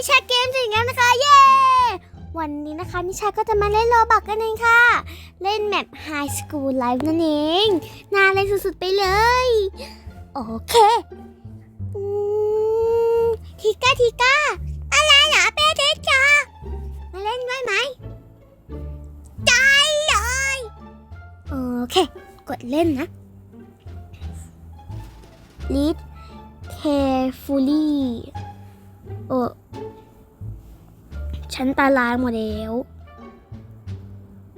นิชาเกมถึงแล้วนะคะ เย้ วันนี้นะคะนิชาก็จะมาเล่นโลบักกันเองค่ะ เล่นแมป High School Life นั่นเอง น่าเล่นสุดๆไปเลย โอเคอทีก้าทีก้าอะไรเหรอเป้เด็กจ้ามาเล่นด้วยไหมใจเลยโอเค กดเล่นนะ Lead carefully โอ้ ฉันตาลายหมดแล้ว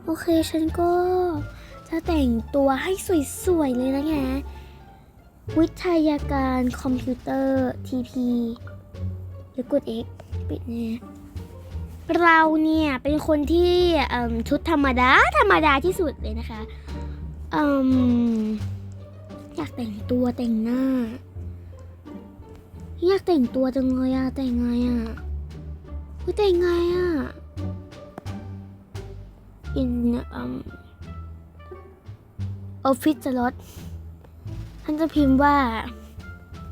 โอเคฉันก็จะแต่งตัวให้สวยๆเลยนะแกวิทยาการคอมพิวเตอร์ TP หรือกด X ปิดเนี่ยเราเนี่ย เป็นคนที่ชุดธรรมดา ธรรมดาที่สุดเลยนะคะออยากแต่งตัวแต่งหน้า อยากแต่งตัวจังเลยอะแต่งไงอะ เฮ้ยแต่งไงอะ in um office slot ท่านจะพิมพ์ว่า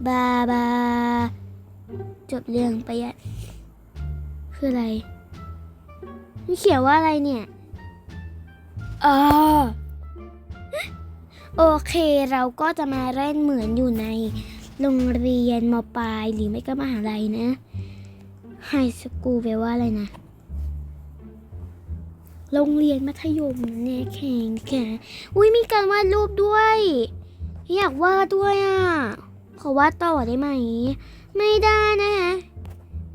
บาบา จบเรื่องไปอะคืออะไรนี่เขียนว่าอะไรเนี่ยอ๋อโอเคเราก็จะมาเล่นเหมือนอยู่ในโรงเรียนมปลายหรือไม่ก็มหาลัยนะ ไฮสคูลแปลว่าอะไรนะ โรงเรียนมัธยมเนี่ยแข่งแข่งอุ้ยมีการวาดรูปด้วย อยากวาดด้วยอะ ขอวาดต่อได้ไหม ไม่ได้นะคะ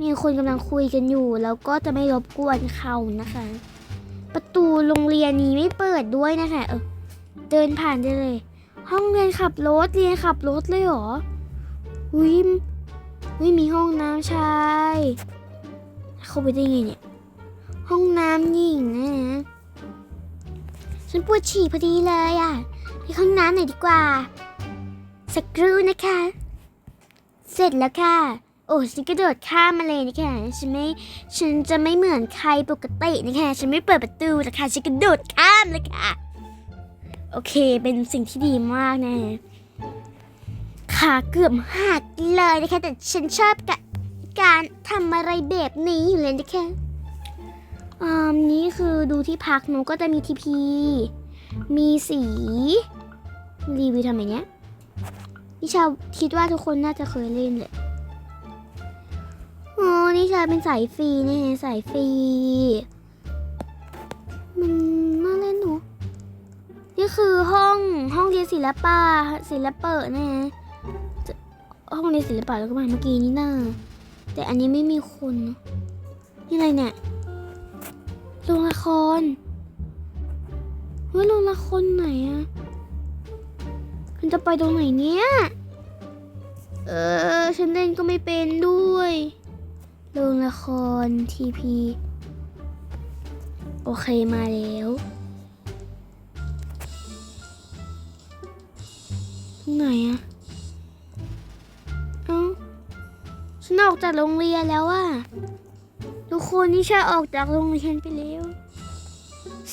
มีคนกำลังคุยกันอยู่ แล้วก็จะไม่รบกวนเขานะคะ ประตูโรงเรียนนี้ไม่เปิดด้วยนะคะ เออ เดินผ่านได้เลย ห้องเรียนขับรถเรียนขับรถเลยเหรอ อุ้ยอุ้ยมีห้องน้ำชาย เข้าไปได้ไงเนี่ย ห้องน้ำหญิงนะฉันปวดฉี่พอดีเลยอะไปห้องน้ำหน่อยดีกว่า สักครู่นะคะ เสร็จแล้วค่ะ โอ้ฉันกระโดดข้ามมาเลยนะคะฉันไม่ฉันจะไม่เหมือนใครปกตินะคะฉันไม่เปิดประตูนะคะฉันกระโดดข้ามเลยค่ะ โอเคเป็นสิ่งที่ดีมากนะขาเกือบหักเลยนะคะ แต่ฉันชอบกะ การทำอะไรแบบนี้อยู่เลยนะคะอ่านี่คือดูที่พักหนูก็จะมีทีพี มีสี รีวิวทำไมเนี้ยนิชาคิดว่าทุกคนน่าจะเคยเล่นเลยอ๋อนิชาเป็นสายฟรีนี่ไงสายฟรี มันน่าเล่นหนู นี่คือห้องห้องเรียนศิลปะศิลปะนะจะห้องเรียนศิลปะแล้วก็มาเมื่อกี้นี่น่า แต่อันนี้ไม่มีคนนี่อะไรเนี่ยโรงละครเฮ้ยโรงละครไหนอะมันจะไปตรงไหนเนี่ยเออ ฉันเล่นก็ไม่เป็นด้วยโรงละครทีพีโอเคมาแล้วตรงไหนอะ จากโรงเรียนแล้วอะทุกคนนี่ฉันออกจากโรงเรียนไปแล้ว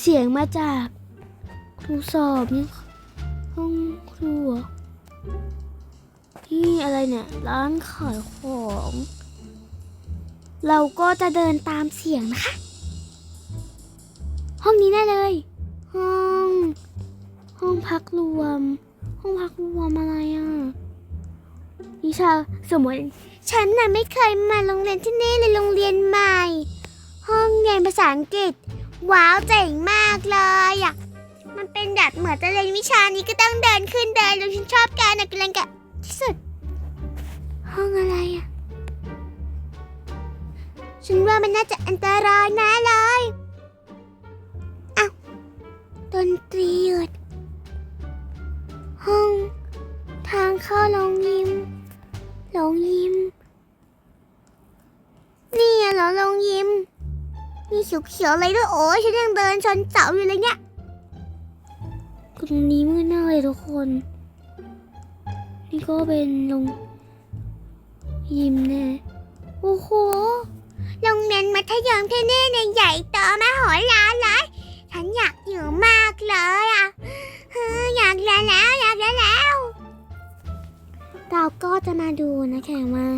เสียงมาจากครูสอบนี่ห้องครูเหรอนี่อะไรเนี่ย ร้านขายของ เราก็จะเดินตามเสียงนะคะ ห้องนี้แน่เลย ห้อง ห้องพักรวม ห้องพักรวมอะไรอะนิชาสมมติ ฉันน่ะไม่เคยมาโรงเรียนที่นี่เลยโรงเรียนใหม่ ห้องเรียนภาษาอังกฤษ ว้าวเจ๋งมากเลยอะมันเป็นแบบเหมือนจะเรียนวิชานี้ก็ต้องเดินขึ้นเดินลงฉันชอบการนักเรียนกับที่สุด ห้องอะไรอะฉันว่ามันน่าจะอันตรายนะเลยอ้าวดนตรีหยุดห้อง ทางเข้าโรงยิมโรงยิม นี่อะเหรอโรงยิม มีเขียวๆอะไรด้วยโอ้ยฉันยังเดินชนเสาอยู่เลยเนี่ยตรงนี้มืดมากเลยทุกคน นี่ก็เป็นโรงยิมแน่โอ้โหโรงเรียนมัธยมที่นี่เนี่ยใหญ่โตมโหฬารเลยฉันอยากอยู่มากเลยอะเฮ้ยอยากเรียนแล้วอยากเรียนแล้วเราก็จะมาดูนะคะว่า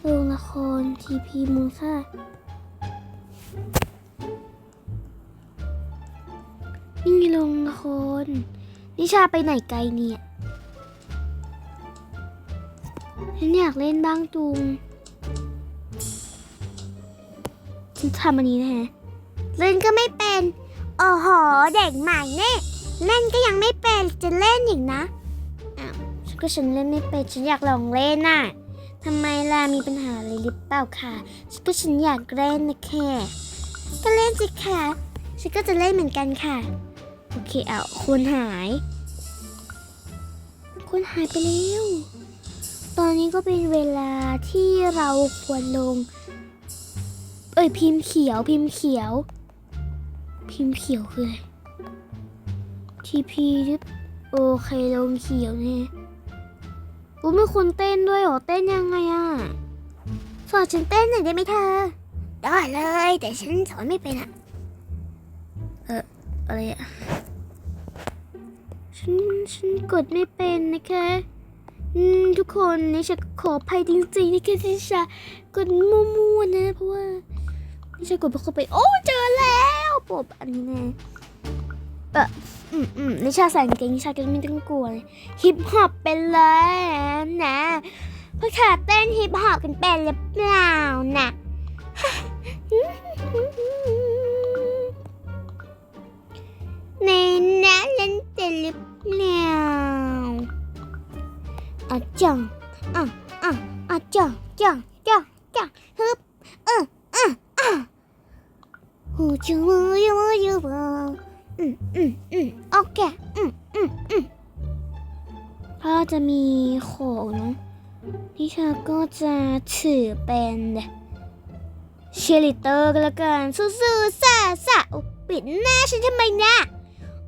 โรงละครทีพีมูซ่า นี่ไงโรงละครนิชาไปไหนไกลเนี่ยฉันอยากเล่นบ้างจุงฉันทำอันนี้นะฮะเล่นก็ไม่เป็น โอ้โห เด็กใหม่เนี่ยเล่นก็ยังไม่เป็นจะเล่นอีกนะอ้าวฉันก็ฉันเล่นไม่เป็นฉันอยากลองเล่นน่ะทำไมล่ะมีปัญหาอะไรหรือเปล่าคะฉันก็ฉันอยากเล่นนะแค่ก็เล่นสิค่ะฉันก็จะเล่นเหมือนกันค่ะโอเคเอาคนหาย คนหายไปแล้ว ตอนนี้ก็เป็นเวลาที่เราควรลง เอ้ยพิมพ์เขียวพิมพ์เขียว พิมพ์เขียวคืออะไรทีพีโอเคลงเขียวเนี่ยโอ้ไม่คนเต้นด้วยเหรอเต้นยังไงอะสอนฉันเต้นหน่อยได้ไหมเธอ ได้เลย แต่ฉันสอนไม่เป็นอะ เอออะไรอะ ฉันฉันกดไม่เป็นนะคะทุกคนนี่ฉันขออภัยจริงๆนะคะที่ฉันกดมั่วๆนะเพราะว่านี่ฉันกดเข้าไปโอ้เจอแล้วปบอันนี้นะเอออืมอืมนิชาใส่กางเกงนิชาก็ไม่ต้องกลัวเลยฮิปฮอปเป็นเลยนะพวกเธอเต้นฮิปฮอปกันเป็นหรือเปล่านะนนั้นเล่นเต้นหรือเปล่าอะจังอะอะอะจังจังจังจังฮึบอะอะอะหูจูมูยูยูบอืมอืมอืมโอเคอืมอืมอืมพ่อจะมีของเนอะนิชาก็จะถือเป็นเชลิเตอร์ก็แล้วกันสู้ๆซ่าซ่าโอ้ปิดหน้าฉันทำไมเนี่ย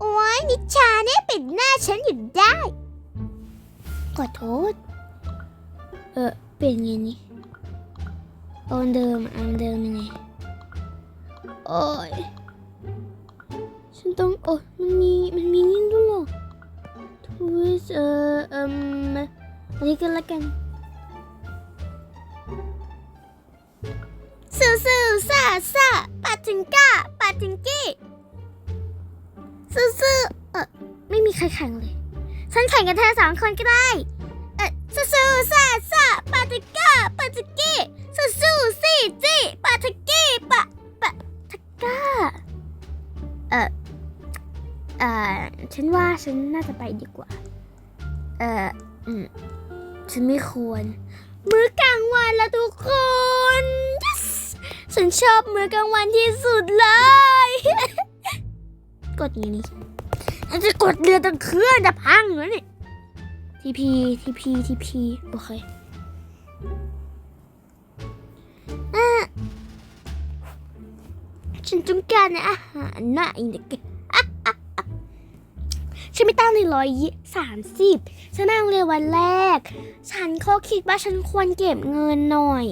โอ้ยนิชาเนี่ยปิดหน้าฉันอยู่ได้ขอโทษ เออเปลี่ยนไงนี่เอาอันเดิมอะอันเดิมยังไงโอ้ยฉันต้องโอ้ยมันมีมันมีนี่ด้วยเหรอทวิสเอ่อเอ่มอันนี้กันละกันสู้สู้ซ่าซ่าปาจิงก้าปาจิงกี้ ซื่อๆเออไม่มีใครแข่งเลย ฉันแข่งกับเธอสองคนก็ได้ เออซื่อๆซ่าซ่าปาติก้าปาติกี้ซื่อๆซี่จี้ปาติกี้ปะปะตะก้า เออเออฉันว่าฉันน่าจะไปดีกว่า เอออืมฉันไม่ควร มื้อกลางวันละทุกคน yes ฉันชอบมื้อกลางวันที่สุดเลย กดอย่างนี้ฉันจะกดเรือตั้งเครื่องจะพังแล้วนี่ทีพีทีพีทีพีโอเคอะฉันต้องการอาหารน่อยนะแกอะอะอะฉันไม่ตั้งในร้อยยี่สามสิบฉันนั่งเรือวันแรก ฉันเขาคิดว่าฉันควรเก็บเงินหน่อย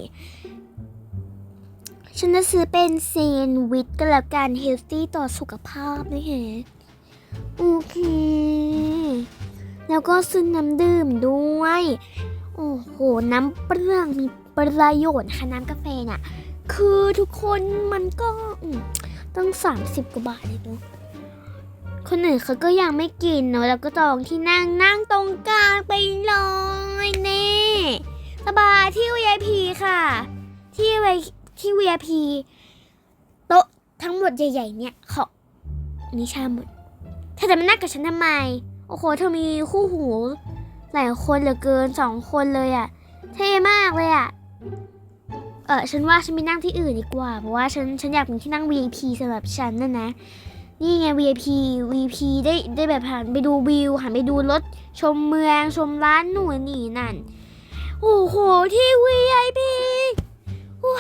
ฉันจะซื้อเป็นเซนวิชก็แล้วกันเฮลตี้ต่อสุขภาพนะคะโอเค แล้วก็ซื้อน้ำดื่มด้วย โอ้โห น้ำเปรี้ยงมีประโยชน์นะคะน้ำกาแฟน่ะ คือทุกคนมันก็ต้อง 30 กว่าบาทเลยเนาะคนอื่นเขาก็ยังไม่กินเนาะแล้วก็จองที่นั่งนั่งตรงกลางไปเลยเน่สบายที่ VIP ค่ะ ที่ VIP ที่ VIP โต๊ะทั้งหมดใหญ่ ๆ เนี่ยเขานิชาหมดเธอจะมานั่งกับฉันทำไม โอ้โหเธอมีคู่หูหลายคนเหลือเกินสองคนเลยอะ่ะ เท่มากเลยอะ่ะ เออฉันว่าฉันไปนั่งที่อื่นดีกว่า เพราะว่าฉันฉันอยากมีที่นั่ง VIP สำหรับฉันนะนะ นี่ไง VIP VIP ได้ได้แบบหันไปดูวิวหันไปดูรถชมเมืองชมร้านหนูนนี่นั่น โอ้โหที่ VIP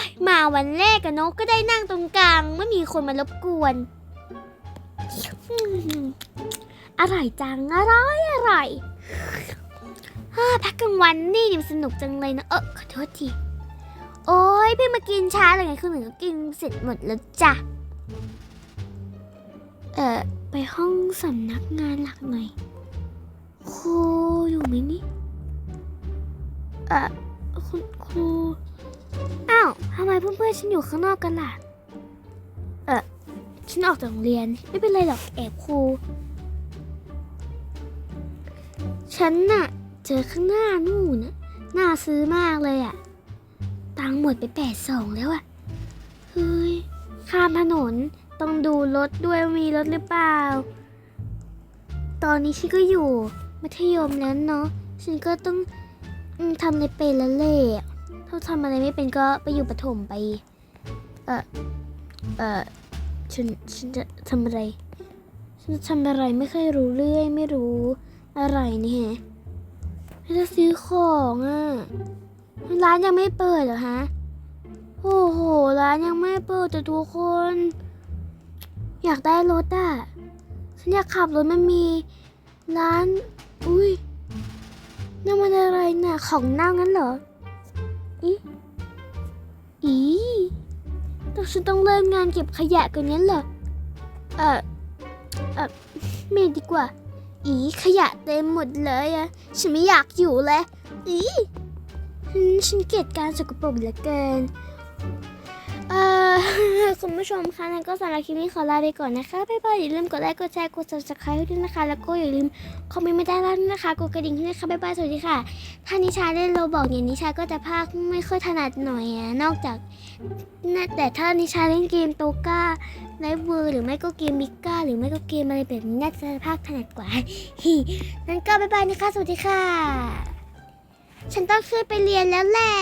ยมาวันแรกกันเนอะก็ได้นั่งตรงกลาง ไม่มีคนมารบกวนอืมอร่อยจัง อร่อย อร่อยฮ่าพักกลางวันนี่มันสนุกจังเลยนะ เออขอโทษที โอ้ยเพี่งมากินช้าเลยไงคือหนูก็กินเสร็จหมดแล้วจ้ะ เออไปห้องสำนักงานหลักหน่อยครูอยู่ไหมนี่ เออคุณครู อ้าวทำไมเพื่อนๆฉันอยู่ข้างนอกกันล่ะ เออฉันออกจากโรงเรียนไม่เป็นไรหรอกแอบครู ฉันน่ะ เจอข้างหน้านู่นน่ะน่าซื้อมากเลยอะตังหมดไปแปดสองแล้วอะเฮ้ย ข้ามถนนต้องดูรถด้วยมีรถหรือเปล่า ตอนนี้ฉันก็อยู่ มัธยมแล้วเนาะ ฉันก็ต้องทำอะไรเป็นล้วแหละ ถ้าทำอะไรไม่เป็นก็ไปอยู่ประถมไป เออเออฉันฉันจะทำอะไร ฉันจะทำอะไรไม่เคยรู้เรื่อย ไม่รู้อะไรนี่ฮะฉันจะซื้อของอะร้านยังไม่เปิดเหรอฮะ โอ้โห ร้านยังไม่เปิดแต่ทุกคน อยากได้รถอะ ฉันอยากขับรถมันมีร้าน อุ้ยนั่นมันอะไรน่ะ ของเน่างั้นเหรอ อีแต่ฉันต้องเริ่มงานเก็บขยะกันนั้นเหรอ เออเออไม่ดีกว่า อีขยะเต็มหมดเลยอะฉันไม่อยากอยู่เลย อีฉันฉันเกลียดการสกปรกเหลือเกิน เอ่อคุณผู้ชมคะนั้นก็สำหรับคลิปนี้ขอลาไปก่อนนะคะบ๊ายบายอย่าลืมกดไลค์กดแชร์กด subscribe ด้วยนะคะ แล้วก็อย่าลืมคอมเมนต์มาได้แล้วนะคะกดกระดิ่งด้วยนะคะบ๊ายบายสวัสดีค่ะ ถ้านิชาเล่นโรบอกเนี่ยนิชาก็จะพากไม่ค่อยถนัดหน่อยอะนอกจากนะแต่ถ้านิชาเล่นเกมโตก้าไลฟ์เวอร์หรือไม่ก็เกมมิก้าหรือไม่ก็เกมอะไรแบบนี้น่าจะพากถนัดกว่าฮินั้นก็บ๊ายบายนะคะสวัสดีค่ะ ฉันต้องขึ้นไปเรียนแล้วแหละ